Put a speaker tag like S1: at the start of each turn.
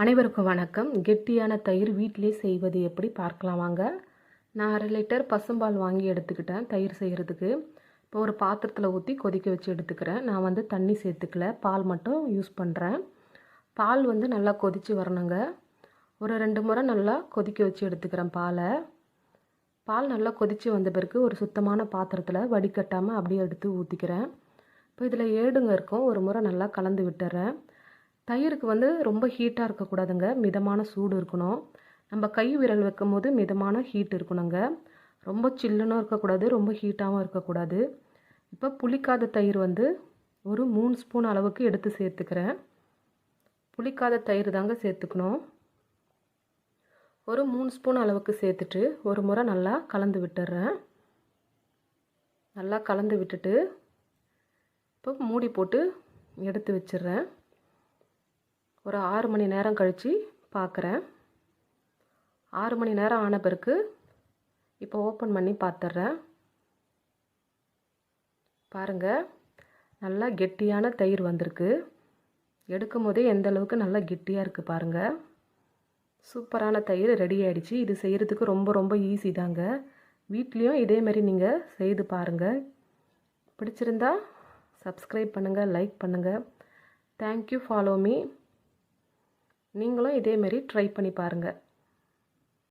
S1: அனைவருக்கும் வணக்கம். கெட்டியான தயிர் வீட்டிலே செய்வது எப்படி பார்க்கலாம் வாங்க. நான் அரை லிட்டர் பசும்பால் வாங்கி எடுத்துக்கிட்டேன் தயிர் செய்கிறதுக்கு இப்போ ஒரு பாத்திரத்தில் ஊற்றி கொதிக்க வச்சு எடுத்துக்கிறேன். நான் வந்து தண்ணி சேர்த்துக்கல. பால் மட்டும் யூஸ் பண்ணுறேன் பால் வந்து நல்லா கொதித்து வரணுங்க. ஒரு ரெண்டு முறை நல்லா கொதிக்க வச்சு எடுத்துக்கிறேன் பாலை. பால் நல்லா கொதித்து வந்த பிறகு ஒரு சுத்தமான பாத்திரத்தில் வடிகட்டாமல் அப்படியே எடுத்து ஊற்றிக்கிறேன் இப்போ இதில் ஏடுங்க இருக்கும். ஒரு முறை நல்லா கலந்து விட்டுறேன். தயிருக்கு வந்து ரொம்ப ஹீட்டாக இருக்கக்கூடாதுங்க. மிதமான சூடு இருக்கணும். நம்ம கை விரல் வைக்கும் போது மிதமான ஹீட் இருக்கணுங்க. ரொம்ப சில்லுன்னு இருக்கக்கூடாது ரொம்ப ஹீட்டாகவும் இருக்கக்கூடாது. இப்போ புளிக்காத தயிர் வந்து ஒரு மூணு ஸ்பூன் அளவுக்கு எடுத்து சேர்த்துக்கிறேன். புளிக்காத தயிர் தாங்க சேர்த்துக்கணும். ஒரு மூணு ஸ்பூன் அளவுக்கு சேர்த்துட்டு ஒரு முறை நல்லா கலந்து விட்டுடுறேன் நல்லா கலந்து விட்டுட்டு இப்போ மூடி போட்டு எடுத்து வச்சிடுறேன். ஒரு ஆறு மணி நேரம் கழித்து பார்க்குறேன். ஆறு மணி நேரம் ஆன பிறகு இப்போ ஓப்பன் பண்ணி பார்த்துட்றேன். பாருங்கள் நல்லா கெட்டியான தயிர் வந்திருக்கு. எடுக்கும் போதே எந்த அளவுக்கு நல்லா கெட்டியாக இருக்குது பாருங்கள் சூப்பரான தயிர் ரெடி ஆகிடுச்சு இது செய்கிறதுக்கு ரொம்ப ரொம்ப ஈஸி தாங்க. வீட்லேயும் இதேமாரி நீங்கள் செய்து பாருங்கள் பிடிச்சிருந்தா சப்ஸ்கிரைப் பண்ணுங்கள் லைக் பண்ணுங்கள் தேங்க்யூ ஃபாலோ மீ நீங்களும் இதேமாரி ட்ரை பண்ணி பாருங்கள்